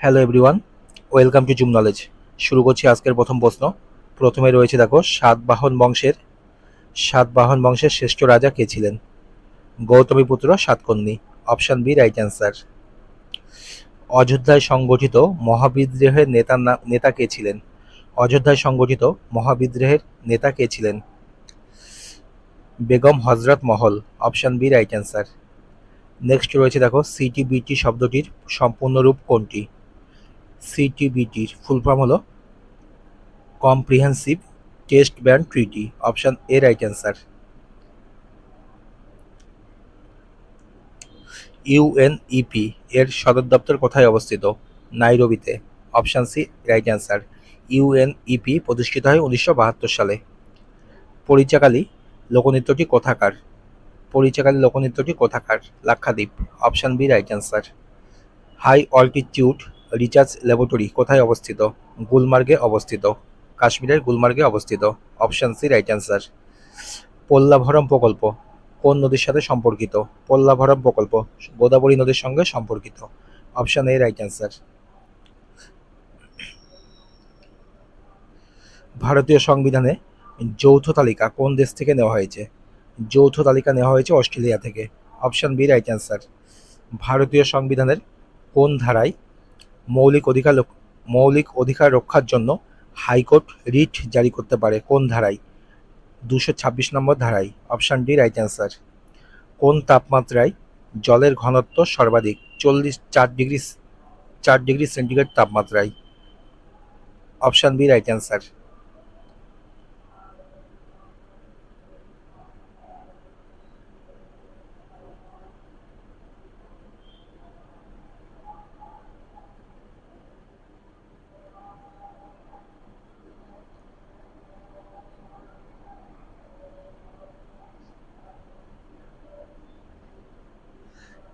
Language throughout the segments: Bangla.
Hello everyone welcome to Zoom knowledge শুরু করছি আজকের প্রথম প্রশ্ন। প্রথমে রয়েছে দেখো সাতবাহন বংশের সাতবাহন বংশের শ্রেষ্ঠ রাজা কে ছিলেন? Gautamiputra Satakarni option B right answer অযোধ্যায় সংগঠিত মহাবিদ্রোহের নেতা নেতা কে ছিলেন? অযোধ্যায় সংগঠিত মহাবিদ্রোহের নেতা কে ছিলেন? Begum Hazrat Mahal. Option B right answer next রয়েছে দেখো সিটিবিটি শব্দটির সম্পূর্ণ রূপ কোনটি? সিটিবিটির ফুল ফর্ম হলো comprehensive test band treaty option A right answer UNEP এর সদর দপ্তর কোথায় অবস্থিত? নাইরোবিতে option C right answer UNEP প্রতিষ্ঠিত হয় উনিশশো বাহাত্তর সালে। পরিচাকালী লোকনৃত্যটি কোথাকার? পরিচাকালী লোকনৃত্যটি কোথাকার? Lakshadweep option B right answer high altitude research laboratory কোথায় অবস্থিত? গুলমার্গে অবস্থিত। কাশ্মীরের গুলমার্গে অবস্থিত। Option C, right answer. Polavaram প্রকল্প। কোন নদীর সাথে সম্পর্কিত? পল্লাভরম প্রকল্প। গোদাবরী নদীর সঙ্গে সম্পর্কিত। Option A, right answer. ভারতীয় সংবিধানে যৌথ তালিকা কোন দেশ থেকে নেওয়া হয়েছে? যৌথ তালিকা নেওয়া হয়েছে অস্ট্রেলিয়া থেকে। Option B, right answer. ভারতীয় সংবিধানের কোন ধারায় মৌলিক অধিকার মৌলিক অধিকার রক্ষার জন্য হাইকোর্ট রিট জারি করতে পারে। কোন ধারায়? দুশো ছাব্বিশ নম্বর ধারায়। Option D, right answer. কোন তাপমাত্রায় জলের ঘনত্ব সর্বাধিক? চল্লিশ চার ডিগ্রি চার ডিগ্রি সেন্টিগ্রেড তাপমাত্রায়। Option B, right answer.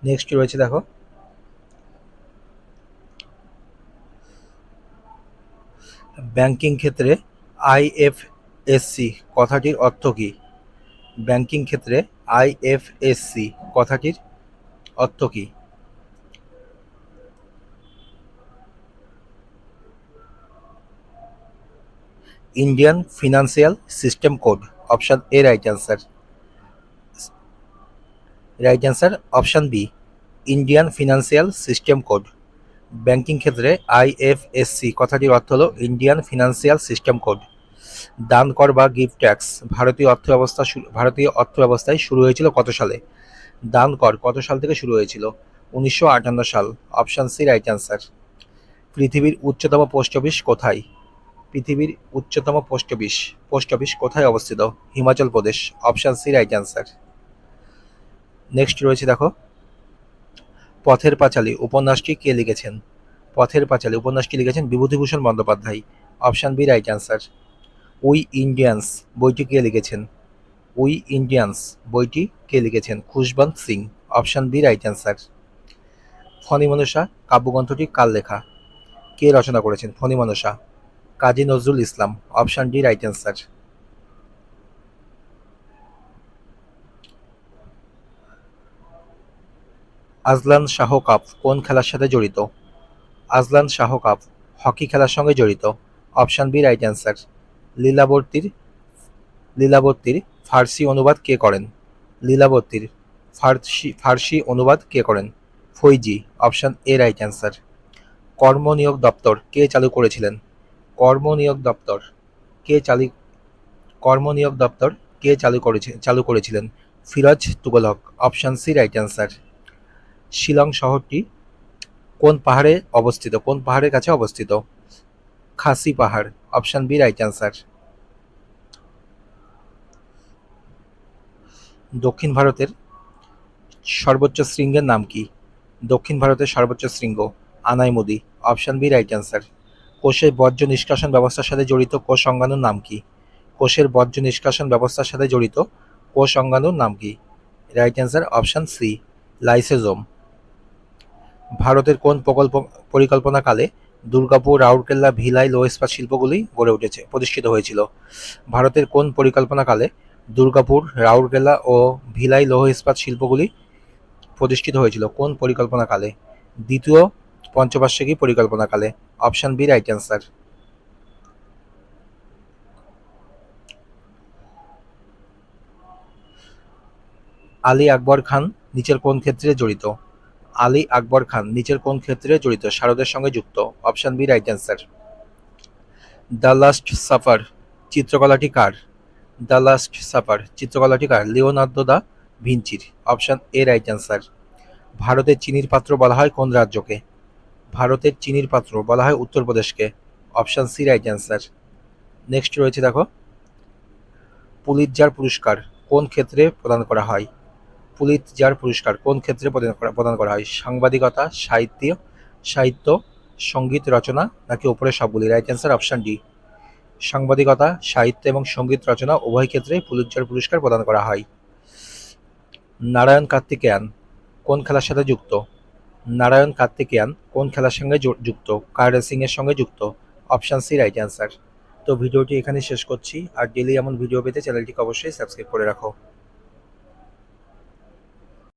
Next রয়েছে দেখো? ব্যাংকিং ক্ষেত্রে আইএফএসসি কথাটির অর্থ কী? ব্যাংকিং ক্ষেত্রে আইএফএসসি কথাটির অর্থ কী? Indian financial system code option A right answer right answer option B Indian financial system code banking ক্ষেত্রে আইএফএসসি কথাটির অর্থ হলো ইন্ডিয়ান ফিনান্সিয়াল সিস্টেম কোড দান কর বা গিফট ট্যাক্স ভারতীয় অর্থব্যবস্থা ভারতীয় অর্থব্যবস্থায় শুরু হয়েছিল কত সালে? দান কর, কত সাল থেকে শুরু হয়েছিল? উনিশশো আটান্ন সাল অপশন সি রাইট অ্যান্সার পৃথিবীর উচ্চতম পোস্ট অফিস কোথায়? পৃথিবীর উচ্চতম পোস্ট অফিস পোস্ট অফিস কোথায় অবস্থিত? Himachal Pradesh option C right answer next রয়েছে দেখো পথের পাঁচালী উপন্যাসটি কে লিখেছেন? পথের পাঁচালী উপন্যাসটি লিখেছেন Bibhutibhushan Bandyopadhyay. Option B, right answer. We Indians, বইটি কে লিখেছেন? উই ইন্ডিয়ান্স, বইটি কে লিখেছেন? Khushwant Singh. Option B, right answer. Phanimanasa কাব্যগ্রন্থটি কার লেখা? কে রচনা করেছেন? Phanimanasa Kazi Nazrul Islam. Option D, right answer. Azlan Shah cup কোন খেলার সাথে জড়িত? আজলান শাহ কাপ হকি খেলার সঙ্গে জড়িত। অপশন বি রাইট অ্যান্সার লীলাবর্তীর লীলাবর্তীর ফার্সি অনুবাদ কে করেন? লীলাবর্তীর ফার্সি ফার্সি অনুবাদ কে করেন? Faizi. Option A right answer কর্মনিয়োগ দপ্তর কে চালু করেছিলেন? কর্মনিয়োগ দপ্তর কে চালু কর্মনিয়োগ দপ্তর কে চালু করেছে, চালু করেছিলেন? Firoz Tughlaq. Option C right answer Shillong শহরটি কোন পাহাড়ে অবস্থিত? কোন পাহাড়ের কাছে অবস্থিত? খাসি পাহাড়, অপশন বি রাইট অ্যান্সার। দক্ষিণ ভারতের সর্বোচ্চ শৃঙ্গের নাম কি? দক্ষিণ ভারতের সর্বোচ্চ শৃঙ্গ, Anamudi, option B right answer. কোষের বর্জ্য নিষ্কাশন ব্যবস্থার সাথে জড়িত কোষ অঙ্গাণুর নাম কি? কোষের বর্জ্য নিষ্কাশন ব্যবস্থার সাথে জড়িত কোষ অঙ্গাণুর নাম কি? Right answer, option C, lysosome. ভারতের কোন প্রকল্প পরিকল্পনাকালে দুর্গাপুর, রাউরকেল্লা, ভিলাই লো ইস্পাত শিল্পগুলি গড়ে উঠেছে, প্রতিষ্ঠিত হয়েছিল? ভারতের কোন পরিকল্পনাকালে দুর্গাপুর, রাউরকেল্লা ও ভিলাই লৌহ ইস্পাত শিল্পগুলি প্রতিষ্ঠিত হয়েছিল? কোন পরিকল্পনাকালে? দ্বিতীয় পঞ্চবার্ষিকী পরিকল্পনাকালে? Option B, right answer. Ali Akbar Khan নিচের কোন ক্ষেত্রে জড়িত? আলী আকবর খান নিচের কোন ক্ষেত্রে জড়িত? শারদের সঙ্গে যুক্ত। Option B right answer the last supper চিত্রকলাটি কার? দ্য লাস্ট সাফার চিত্রকলাটি কার? লিওনার্দো দা ভিঞ্চির। অপশন এ রাইট অ্যান্সার ভারতের চিনির পাত্র বলা হয় কোন রাজ্যকে? ভারতের চিনির পাত্র বলা হয় উত্তরপ্রদেশকে। Option C right answer next রয়েছে দেখো। পুলিৎজার পুরস্কার কোন ক্ষেত্রে প্রদান করা হয়? পুলিৎজার পুরস্কার? কোন ক্ষেত্রে প্রদান করা হয়? সাংবাদিকতা, সাহিত্য সাহিত্য, সংগীত, রচনা, নাকি ওপরে সবগুলি? রাইট অ্যান্সার অপশন ডি সাংবাদিকতা, সাহিত্য এবং সংগীত, রচনা উভয় ক্ষেত্রে পুলিৎজার পুরস্কার প্রদান করা হয়। নারায়ণ কার্তিকেয়ান, কোন খেলার সাথে যুক্ত? নারায়ণ কার্তিকেয়ান, কোন খেলার সঙ্গে যুক্ত? কার রেসিং এর সঙ্গে যুক্ত? অপশান সি রাইট অ্যান্সার তো ভিডিওটি এখানে শেষ করছি। আর ডেলি এমন ভিডিও পেতে চ্যানেলটিকে অবশ্যই সাবস্ক্রাইব করে রাখো।